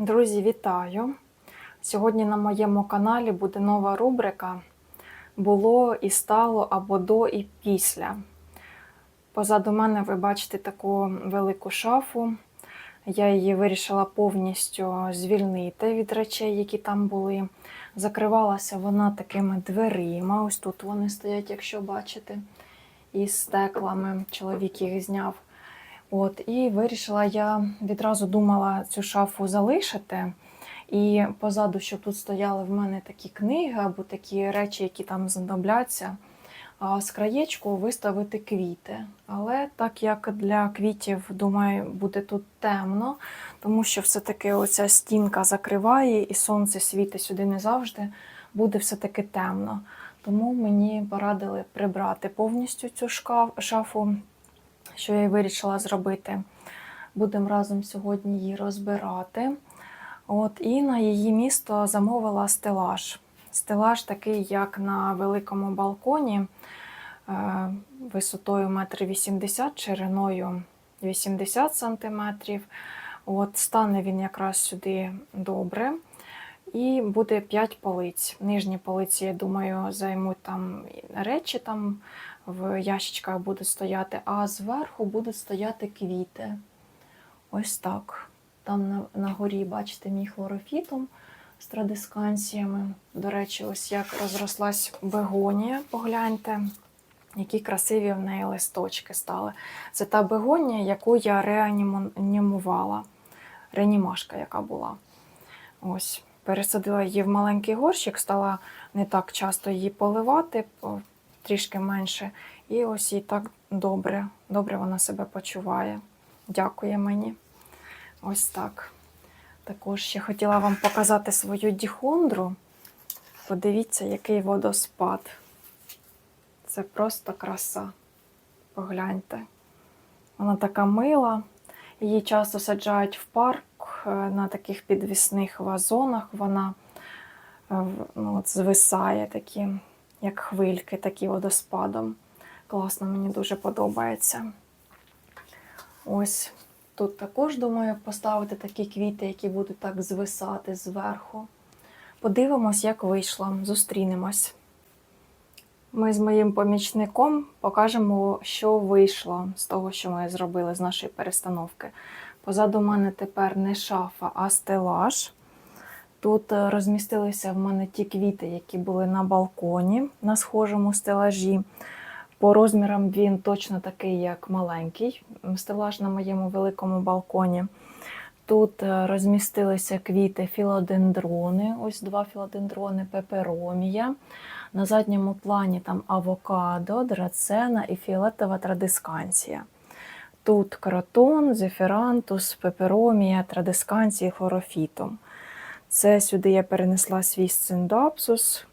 Друзі, вітаю! Сьогодні на моєму каналі буде нова рубрика Було і стало або до і після. Позаду мене ви бачите таку велику шафу. Я її вирішила повністю звільнити від речей, які там були. Закривалася вона такими дверима. Ось тут вони стоять, якщо бачите, із стеклами. Чоловік їх зняв. От, і вирішила я відразу думала цю шафу залишити. І позаду, щоб тут стояли в мене такі книги або такі речі, які там знадобляться, а з краєчку виставити квіти. Але так як для квітів, думаю, буде тут темно, тому що все-таки оця стінка закриває і сонце світить сюди не завжди, буде все-таки темно. Тому мені порадили прибрати повністю цю шкаф, шафу що я вирішила зробити. Будемо разом сьогодні її розбирати. От, І на її місто замовила стелаж. Стелаж такий, як на великому балконі, е, висотою 1,80 м, шириною 80 см. От, Стане він якраз сюди добре. І буде 5 полиць. Нижні полиці, я думаю, займуть там речі там в ящичках будуть стояти, а зверху будуть стояти квіти. Ось так. Там на, на горі, бачите, мій хлорофітум з традисканціями. До речі, ось як розрослась бегонія, погляньте, які красиві в неї листочки стали. Це та бегонія, яку я реанімувала, реанімашка, яка була. Ось. Пересадила її в маленький горщик, стала не так часто її поливати, трішки менше. І ось їй так добре, добре вона себе почуває. Дякує мені. Ось так. Також ще хотіла вам показати свою діхондру. Подивіться, який водоспад. Це просто краса. Погляньте. Вона така мила. Її часто саджають в парк на таких підвісних вазонах. Вона е, ну, от, звисає такі як хвильки, такі водоспадом. Класно, мені дуже подобається. Ось тут також, думаю, поставити такі квіти, які будуть так звисати зверху. Подивимось, як вийшло. Зустрінемось. Ми з моїм помічником покажемо, що вийшло з того, що ми зробили з нашої перестановки. Позаду мене тепер не шафа, а стелаж. Тут е, розмістилися в мене ті квіти, які були на балконі на схожому стелажі. По розмірам він точно такий, як маленький стелаж на моєму великому балконі. Тут е, розмістилися квіти філодендрони, ось два філодендрони, пеперомія. На задньому плані там авокадо, драцена і фіолетова традисканція. Тут кротон, зефірантус, пеперомія, традисканція і хлорофітум. Це сюди я перенесла свій сциндапсус.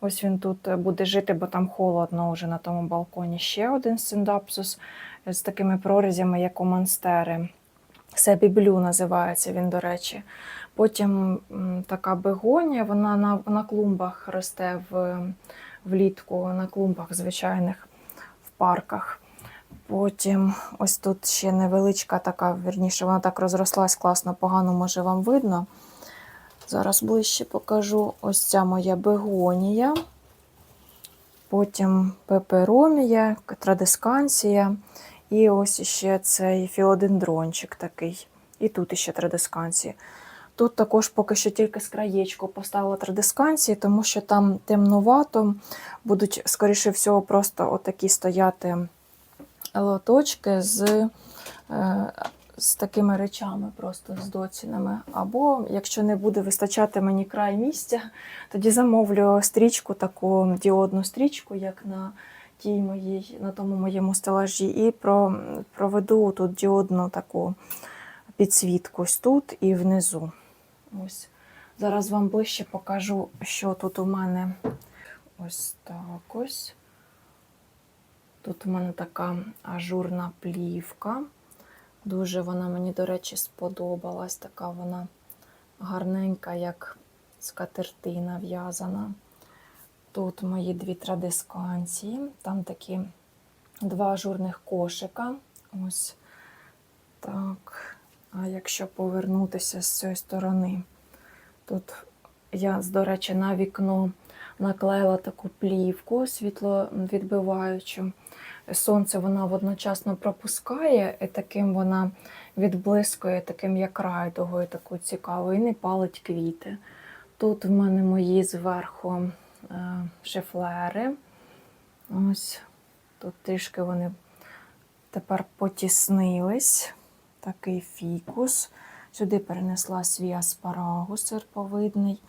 Ось він тут буде жити, бо там холодно вже на тому балконі. Ще один сциндапсус з такими прорізями, як у монстери. Себі Блю називається він, до речі. Потім така бегонія, вона на на клумбах росте в, влітку, на клумбах звичайних в парках. Потім ось тут ще невеличка така, верніше, вона так розрослась класно, погано, може, вам видно. Зараз ближче покажу ось ця моя бегонія, потім пеперомія, традисканція. І ось ще цей філодендрончик такий. І тут ще традисканції. Тут також поки що тільки з краєчку поставила традисканції, тому що там темнувато, будуть, скоріше всього, просто отакі стояти лоточки з е, з такими речами, просто з доцінами. Або, якщо не буде вистачати мені край місця, тоді замовлю стрічку, таку діодну стрічку, як на тій моїй, на тому моєму стелажі, і про, проведу тут діодну таку підсвітку ось тут і внизу. Ось. Зараз вам ближче покажу, що тут у мене ось так ось. Тут у мене така ажурна плівка. Дуже вона мені, до речі, сподобалась. Така вона гарненька, як скатертина в'язана. Тут мої дві традисканції, там такі два ажурних кошика. Ось так. А якщо повернутися з цієї сторони, тут я, до речі, на вікно наклеїла таку плівку світловідбиваючу. Сонце вона водночасно пропускає, і таким вона відблискує, таким як райдугою, таку цікаву, і не палить квіти. Тут в мене мої зверху шифлери. Ось тут трішки вони тепер потіснились. Такий фікус. Сюди перенесла свій аспарагус серповидний.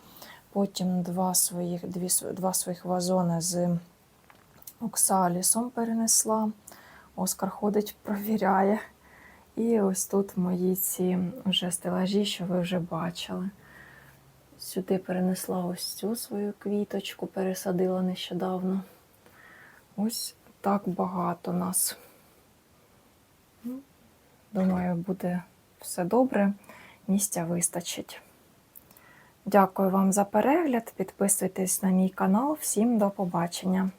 Потім два своїх, дві, два своїх вазони з оксалісом перенесла. Оскар ходить, провіряє. І ось тут мої ці вже стелажі, що ви вже бачили. Сюди перенесла ось цю свою квіточку, пересадила нещодавно. Ось так багато нас. Ну, Думаю, буде все добре, місця вистачить. Дякую вам за перегляд. Підписуйтесь на мій канал. Всім до побачення!